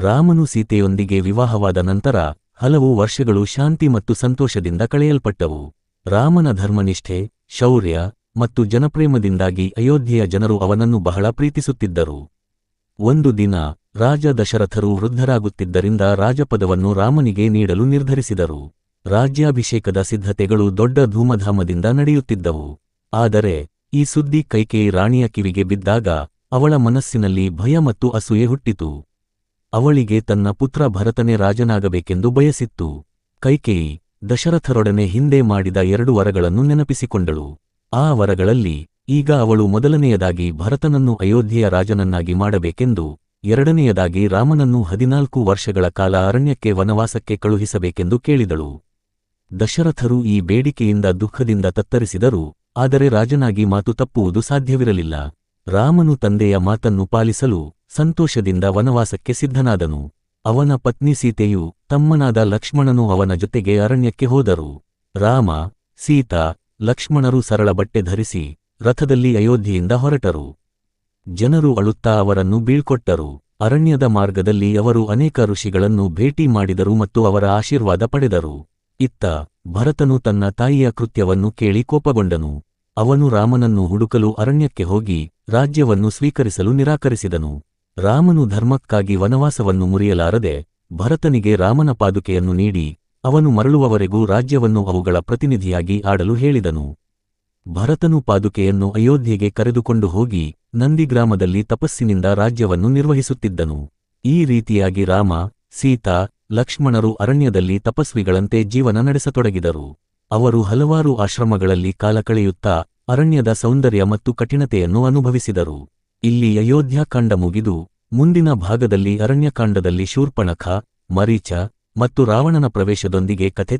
ರಾಮನು ಸೀತೆಯೊಂದಿಗೆ ವಿವಾಹವಾದ ನಂತರ ಹಲವು ವರ್ಷಗಳು ಶಾಂತಿ ಮತ್ತು ಸಂತೋಷದಿಂದ ಕಳೆಯಲ್ಪಟ್ಟವು. ರಾಮನ ಧರ್ಮನಿಷ್ಠೆ, ಶೌರ್ಯ ಮತ್ತು ಜನಪ್ರೇಮದಿಂದಾಗಿ ಅಯೋಧ್ಯೆಯ ಜನರು ಅವನನ್ನು ಬಹಳ ಪ್ರೀತಿಸುತ್ತಿದ್ದರು. ಒಂದು ದಿನ ರಾಜ ದಶರಥರು ವೃದ್ಧರಾಗುತ್ತಿದ್ದರಿಂದ ರಾಜಪದವನ್ನು ರಾಮನಿಗೆ ನೀಡಲು ನಿರ್ಧರಿಸಿದರು. ರಾಜ್ಯಾಭಿಷೇಕದ ಸಿದ್ಧತೆಗಳು ದೊಡ್ಡ ಧೂಮಧಾಮದಿಂದ ನಡೆಯುತ್ತಿದ್ದವು. ಆದರೆ ಈ ಸುದ್ದಿ ಕೈಕೇಯಿ ರಾಣಿಯ ಕಿವಿಗೆ ಬಿದ್ದಾಗ ಅವಳ ಮನಸ್ಸಿನಲ್ಲಿ ಭಯ ಮತ್ತು ಅಸೂಯೆ ಹುಟ್ಟಿತು. ಅವಳಿಗೆ ತನ್ನ ಪುತ್ರ ಭರತನೇ ರಾಜನಾಗಬೇಕೆಂದು ಬಯಸಿತ್ತು. ಕೈಕೇಯಿ ದಶರಥರೊಡನೆ ಹಿಂದೆ ಮಾಡಿದ ಎರಡು ವರಗಳನ್ನು ನೆನಪಿಸಿಕೊಂಡಳು. ಆ ವರಗಳಲ್ಲಿ ಈಗ ಅವಳು ಮೊದಲನೆಯದಾಗಿ ಭರತನನ್ನು ಅಯೋಧ್ಯೆಯ ರಾಜನನ್ನಾಗಿ ಮಾಡಬೇಕೆಂದು, ಎರಡನೆಯದಾಗಿ ರಾಮನನ್ನು ಹದಿನಾಲ್ಕು ವರ್ಷಗಳ ಕಾಲ ಅರಣ್ಯಕ್ಕೆ ವನವಾಸಕ್ಕೆ ಕಳುಹಿಸಬೇಕೆಂದು ಕೇಳಿದಳು. ದಶರಥರು ಈ ಬೇಡಿಕೆಯಿಂದ ದುಃಖದಿಂದ ತತ್ತರಿಸಿದರು, ಆದರೆ ರಾಜನಾಗಿ ಮಾತು ತಪ್ಪುವುದು ಸಾಧ್ಯವಿರಲಿಲ್ಲ. ರಾಮನು ತಂದೆಯ ಮಾತನ್ನು ಪಾಲಿಸಲು ಸಂತೋಷದಿಂದ ವನವಾಸಕ್ಕೆ ಸಿದ್ಧನಾದನು. ಅವನ ಪತ್ನಿ ಸೀತೆಯು ತಮ್ಮನಾದ ಲಕ್ಷ್ಮಣನು ಅವನ ಜೊತೆಗೆ ಅರಣ್ಯಕ್ಕೆ ಹೋದರು. ರಾಮ, ಸೀತಾ, ಲಕ್ಷ್ಮಣರು ಸರಳ ಬಟ್ಟೆ ಧರಿಸಿ ರಥದಲ್ಲಿ ಅಯೋಧ್ಯೆಯಿಂದ ಹೊರಟರು. ಜನರು ಅಳುತ್ತಾ ಅವರನ್ನು ಬೀಳ್ಕೊಟ್ಟರು. ಅರಣ್ಯದ ಮಾರ್ಗದಲ್ಲಿ ಅವರು ಅನೇಕ ಋಷಿಗಳನ್ನು ಭೇಟಿ ಮಾಡಿದರು ಮತ್ತು ಅವರ ಆಶೀರ್ವಾದ ಪಡೆದರು. ಇತ್ತ ಭರತನು ತನ್ನ ತಾಯಿಯ ಕೃತ್ಯವನ್ನು ಕೇಳಿ ಕೋಪಗೊಂಡನು. ಅವನು ರಾಮನನ್ನು ಹುಡುಕಲು ಅರಣ್ಯಕ್ಕೆ ಹೋಗಿ ರಾಜ್ಯವನ್ನು ಸ್ವೀಕರಿಸಲು ನಿರಾಕರಿಸಿದನು. ರಾಮನು ಧರ್ಮಕ್ಕಾಗಿ ವನವಾಸವನ್ನು ಮುರಿಯಲಾರದೆ ಭರತನಿಗೆ ರಾಮನ ಪಾದುಕೆಯನ್ನು ನೀಡಿ ಅವನು ಮರಳುವವರೆಗೂ ರಾಜ್ಯವನ್ನು ಅವುಗಳ ಪ್ರತಿನಿಧಿಯಾಗಿ ಆಡಲು ಹೇಳಿದನು. ಭರತನು ಪಾದುಕೆಯನ್ನು ಅಯೋಧ್ಯೆಗೆ ಕರೆದುಕೊಂಡು ಹೋಗಿ ನಂದಿಗ್ರಾಮದಲ್ಲಿ ತಪಸ್ಸಿನಿಂದ ರಾಜ್ಯವನ್ನು ನಿರ್ವಹಿಸುತ್ತಿದ್ದನು. ಈ ರೀತಿಯಾಗಿ ರಾಮ, ಸೀತಾ, ಲಕ್ಷ್ಮಣರು ಅರಣ್ಯದಲ್ಲಿ ತಪಸ್ವಿಗಳಂತೆ ಜೀವನ ನಡೆಸತೊಡಗಿದರು. ಅವರು ಹಲವಾರು ಆಶ್ರಮಗಳಲ್ಲಿ ಕಾಲ ಕಳೆಯುತ್ತಾ ಅರಣ್ಯದ ಸೌಂದರ್ಯ ಮತ್ತು ಕಠಿಣತೆಯನ್ನು ಅನುಭವಿಸಿದರು. ಇಲ್ಲಿ ಅಯೋಧ್ಯಾಕಾಂಡ ಮುಗಿದು ಮುಂದಿನ ಭಾಗದಲ್ಲಿ ಅರಣ್ಯಕಾಂಡದಲ್ಲಿ ಶೂರ್ಪಣಖ ಮರೀಚ ಮತ್ತು ರಾವಣನ ಪ್ರವೇಶದೊಂದಿಗೆ ಕಥೆ